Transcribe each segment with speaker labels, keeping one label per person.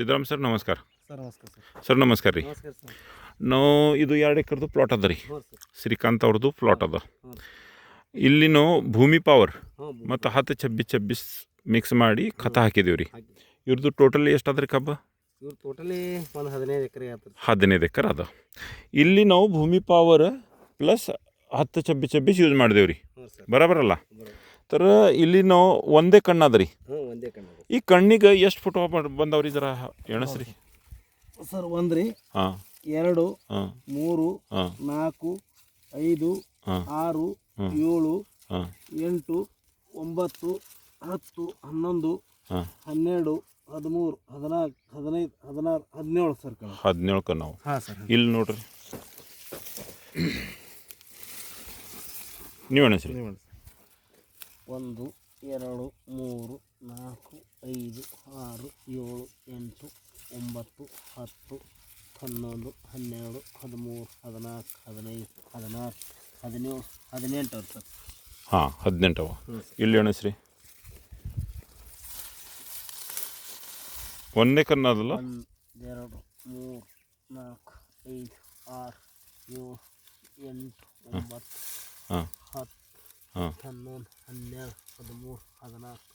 Speaker 1: Siddaram sir ನಮಸ್ಕಾರ sir ನಮಸ್ಕಾರ ರೀ ನಾವು ಇದು ಎರಡು ಎಕರ್ದು ಪ್ಲಾಟ್ ಅದ ರೀ ಶ್ರೀಕಾಂತ್ ಅವ್ರದ್ದು ಪ್ಲಾಟ್ ಅದ ಇಲ್ಲಿ ನಾವು ಭೂಮಿ ಪವರ್ ಮತ್ತು ಹತ್ತು ಛಬ್ಬಿಸ್ ಛಬ್ಬಿಸ್ ಮಿಕ್ಸ್ ಮಾಡಿ ಖತ ಹಾಕಿದೀವಿ ರೀ ಇವ್ರದ್ದು ಟೋಟಲ್ ಎಷ್ಟು ಅದ ರೀ ಕಬ್ಬ
Speaker 2: ಒಂದು ಹದಿನೈದು ಎಕರೆ
Speaker 1: ಹದಿನೈದು ಎಕರ್ ಅದ ಇಲ್ಲಿ ನಾವು ಭೂಮಿ ಪವರ್ ಪ್ಲಸ್ ಹತ್ತು ಚಬ್ಬಿ ಛಬ್ಬಿಸ್ ಯೂಸ್ ಮಾಡಿದೇವ್ರಿ ಬರಬರಲ್ಲ तर ಇಲ್ಲಿ ನಾವು ಒಂದೇ ಕಣ್ಣು ರೀ ಈ ಕಣ್ಣಿಗೆ ಎಷ್ಟು ಫೋಟೋ ಬಂದವ್ರಿ ಜರ ಎಣಸ್ರಿ ಸರ್ ಒಂದ್ರಿ ಹಾಂ
Speaker 2: ಎರಡು ಮೂರು ನಾಲ್ಕು ಐದು ಆರು ಏಳು ಎಂಟು ಒಂಬತ್ತು ಹತ್ತು ಹನ್ನೊಂದು ಹನ್ನೆರಡು ಹದಿಮೂರು ಹದಿನಾಲ್ಕು ಹದಿನೈದು ಹದಿನಾರು ಹದಿನೇಳು ಸರ್ ಹದಿನೇಳು
Speaker 1: ಹದಿನೇಳಕ್ಕೆ ನಾವು ಇಲ್ಲಿ ನೋಡ್ರಿ ನೀವು
Speaker 2: ಒಂದು ಎರಡು ಮೂರು ನಾಲ್ಕು ಐದು ಆರು ಏಳು ಎಂಟು ಒಂಬತ್ತು ಹತ್ತು ಹನ್ನೊಂದು ಹನ್ನೆರಡು ಹದಿಮೂರು ಹದಿನಾಲ್ಕು ಹದಿನೈದು ಹದಿನಾರು ಹದಿನೇಳು ಹದಿನೆಂಟು ಅವ್ರ ಸರ್
Speaker 1: ಹಾಂ ಹದಿನೆಂಟವ ಇಲ್ಲಿ ಸರಿ ಒಂದೇ ಕನ್ನದಲ್ಲ ಒಂದು
Speaker 2: ಎರಡು ಮೂರು ನಾಲ್ಕು ಐದು ಆರು ಏಳು ಎಂಟು ಒಂಬತ್ತು ಹಾಂ ಹತ್ತು ಹನ್ನೊಂದು ಹದಿಮೂರು ಹದಿನಾಲ್ಕು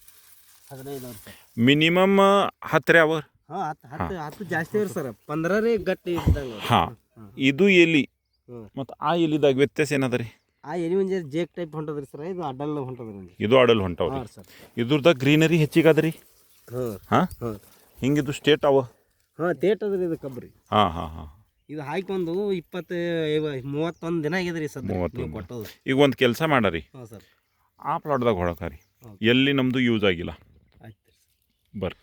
Speaker 2: ಹದಿನೈದು
Speaker 1: ಮಿನಿಮಮ್ ಹತ್ತರ ಯಾವ
Speaker 2: ಹಾಂ ಹತ್ತು ಹತ್ತು ಜಾಸ್ತಿ ಅವ್ರಿ ಸರ್ ಪಂದ್ರ ರೀ ಗಟ್ಟಿ ಇದ್ದಂಗ
Speaker 1: ಹಾಂ ಇದು ಎಲಿ ಹ್ಮ್. ಮತ್ತು ಆ ಎಲಿದಾಗ ವ್ಯತ್ಯಾಸ ಏನದ ರೀ
Speaker 2: ಆ ಎಲಿ ಮುಂಜೆ ಜೇಕ್ ಟೈಪ್ ಹೊಂಟದ್ರಿ ಸರ್ ಇದು ಅಡ್ಡಲ್ಲ ಹೊಂಟದ್ರಿ
Speaker 1: ಇದು ಆಡಲ್ ಹೊಂಟವ್ರಿ ಹಾಂ ಸರ್ ಇದ್ರದಾಗ ಗ್ರೀನರಿ ಹೆಚ್ಚಿಗೆ ರೀ ಹ್ಞೂ ಹಾಂ ಹಾಂ ಹಿಂಗಿದು ಸ್ಟೇಟ್ ಅವ
Speaker 2: ಹಾಂ ಅದ ರೀ ಇದು ಕಬ್ರಿ ಹಾಂ ಹಾಂ ಹಾಂ ಇದು ಹಾಕೊಂಡು ಇಪ್ಪತ್ತು ಮೂವತ್ತೊಂದು ದಿನ ಆಗಿದೆ ರೀ ಸರ್
Speaker 1: ಮೂವತ್ತು ಕೊಟ್ಟದು ಈಗ ಒಂದು ಕೆಲಸ ಮಾಡರಿ ಹಾಂ ಸರ್ ಆ ಪ್ಲಾಟ್ದಾಗ ಹೊಡಕಾರಿ ಎಲ್ಲಿ ನಮ್ಮದು ಯೂಸ್ ಆಗಿಲ್ಲ ಆಯ್ತು ಬರ್ರಿ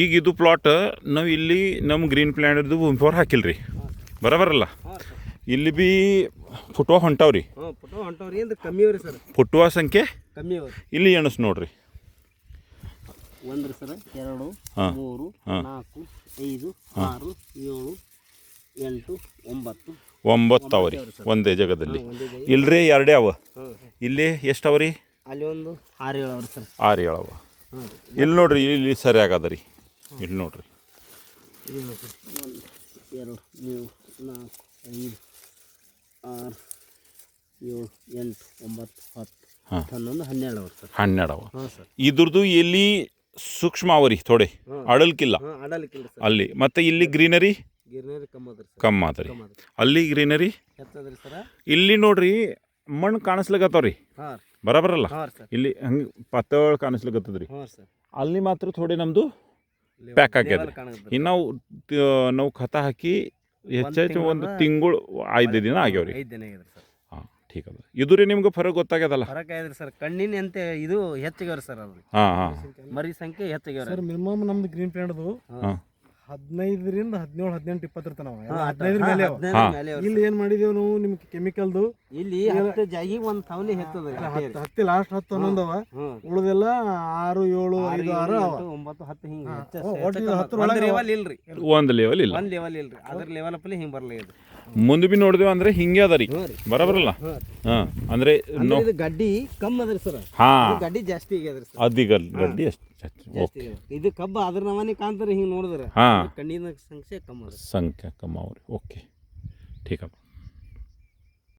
Speaker 1: ಈಗ ಇದು ಪ್ಲಾಟ್ ನಾವು ಇಲ್ಲಿ ನಮ್ಮ ಗ್ರೀನ್ ಪ್ಲ್ಯಾಂಡ್ದು ಹಾಕಿಲ್ಲ ರೀ ಹಾಕಿಲ್ರಿ ಬರಲ್ಲ ಇಲ್ಲಿ ಭೀ ಫುಟ್ವಾ ಹೊಂಟಾವ್ರಿ ಕಮ್ಮಿ ಅವ್ರಿ ಸರ್ ಸಂಖ್ಯೆ ಕಮ್ಮಿ ಇಲ್ಲಿ ಎಣಸ್ ನೋಡ್ರಿ
Speaker 2: ಒಂದ್ರಿ ಸರ ಎರಡು ಮೂರು ನಾಲ್ಕು ಐದು ಆರು ಎಂಟು ಒಂಬತ್ತು
Speaker 1: ಒಂಬತ್ತು ಅವ ರೀ ಒಂದೇ ಜಾಗದಲ್ಲಿ ಇಲ್ರಿ ಎರಡೇ ಅವ ಇಲ್ಲಿ ಎಷ್ಟು ಅವ ರೀ ಅಲ್ಲಿ ಒಂದು ಏಳು ಅವ ಇಲ್ಲಿ ನೋಡ್ರಿ ಇಲ್ಲಿ ಸರಿ ಆಗದ ರೀ ಇಲ್ಲಿ ನೋಡ್ರಿ
Speaker 2: ಎರಡು ಏಳು ಎಂಟು ಹತ್ತು ಹನ್ನೊಂದು
Speaker 1: ಹನ್ನೆರಡು ಅವ ಇದ್ರದ್ದು ಎಲ್ಲಿ ಸೂಕ್ಷ್ಮ ಅವರಿ ಥೋಡೆ ಅಡಲ್ಕಿಲ್ಲ ಅಲ್ಲಿ ಮತ್ತೆ ಇಲ್ಲಿ ಗ್ರೀನರಿ ಕಮ್ಮ ಅದರಿ ಅಲ್ಲಿ ಗ್ರೀನರಿ ಇಲ್ಲಿ ನೋಡ್ರಿ ಮಣ್ಣು ಕಾಣಿಸ್ಲಿಕ್ಕತ್ತವ್ರಿ ಬರಬರಲ್ಲ ಇಲ್ಲಿ ಹಂಗೆ ಪತ್ತಳ ಕಾಣಿಸ್ಲಿಕ್ಕತ್ತದ್ರಿ ಅಲ್ಲಿ ಮಾತ್ರ ಥೋಡಿ ನಮ್ಮದು ಪ್ಯಾಕ್ ಆಗ್ಯದ ಇನ್ನು ನಾವು ಖತ ಹಾಕಿ ಹೆಚ್ಚು ಒಂದು ತಿಂಗಳು ಐದು ದಿನ ಆಗ್ಯಾವ್ರಿ ಹಾಂ ಠೀಕ್ ಅದ ಇದು ರೀ ನಿಮ್ಗೆ ಫರಕ್ ಗೊತ್ತಾಗ್ಯದಲ್ಲ
Speaker 2: ಫರಕ್ ಆಗ್ಯದ್ರಿ ಸರ್ ಕಣ್ಣಿನ ಅಂತ ಇದು ಹೆಚ್ಚಿಗ್ಯಾವ್ರಿ ಸರ್ ಅದು ಹಾಂ ಹಾಂ ಮರಿ ಸಂಖ್ಯೆ ಹೆಚ್ಚಿಗೆ ಸರ್ ಮಿನಿಮಮ್ ನಮ್ದು ಗ್ರೀನ್ ಹಾಂ ಹದಿನೈದರಿಂದ ಹದಿನೇಳು ಹದಿನೆಂಟು ಇಪ್ಪತ್ತು ತನಕ ಹದಿನೈದರ ಮೇಲೆ ಇಲ್ಲಿ ಏನು ಮಾಡಿದೇವ್ ನಾವು ನಿಮ್ಗೆ ಕೆಮಿಕಲ್ದು ಇಲ್ಲಿ ಹತ್ತು ಜಾಗಿಗೆ ಒಂದ್ ಹೆತ್ತದ ಹತ್ತು ಹತ್ತಿ ಲಾಸ್ಟ್ ಹತ್ತು ಹನ್ನೊಂದು ಅವ ಹ್ಮ್ ಉಳ್ದೆಲ್ಲ ಆರು ಏಳು ಐದು ಆರು ಅವ ಒಂಬತ್ತು ಹತ್ತು ಹಿಂಗೆ ಹಾ, ಒಟ್ಟು ಹತ್ತು ಹತ್ತರ ಒಳಗೆ ಲೆವೆಲ್ ಇಲ್ರಿ ಒಂದ್ ಲೆವೆಲ್ ಇಲ್ಲ ಒಂದ್ ಲೆವೆಲ್ ಇಲ್ರಿ ಅದ್ರ ಲೆವೆಲ್ ಅಪ್ಪಲ್ಲಿ ಹಿಂಗ್ ಬರ್ಲಿ ಇದು
Speaker 1: ಮುಂದೆ ಬಿ ನೋಡಿದೆವು ಅಂದ್ರೆ ಹಿಂಗೆ ಅದ ರೀ ಬರಬರಲ್ಲ ಅಂದ್ರೆ
Speaker 2: ಗಡ್ಡಿ ಕಮ್ಮಿ ಅದ್ರಿ ಸರ್ ಗಡ್ಡಿ ಜಾಸ್ತಿ ಗಡ್ಡಿ ಇದು ಕಬ್ಬ ಅದ್ರ ಕಾಣ್ತಾರೆ ಹಿಂಗೆ ನೋಡಿದ್ರೆ ಸಂಖ್ಯೆ ಕಮ್ಮ
Speaker 1: ಸಂಖ್ಯೆ ಕಮ್ಮ ಅವ್ರಿ ಓಕೆ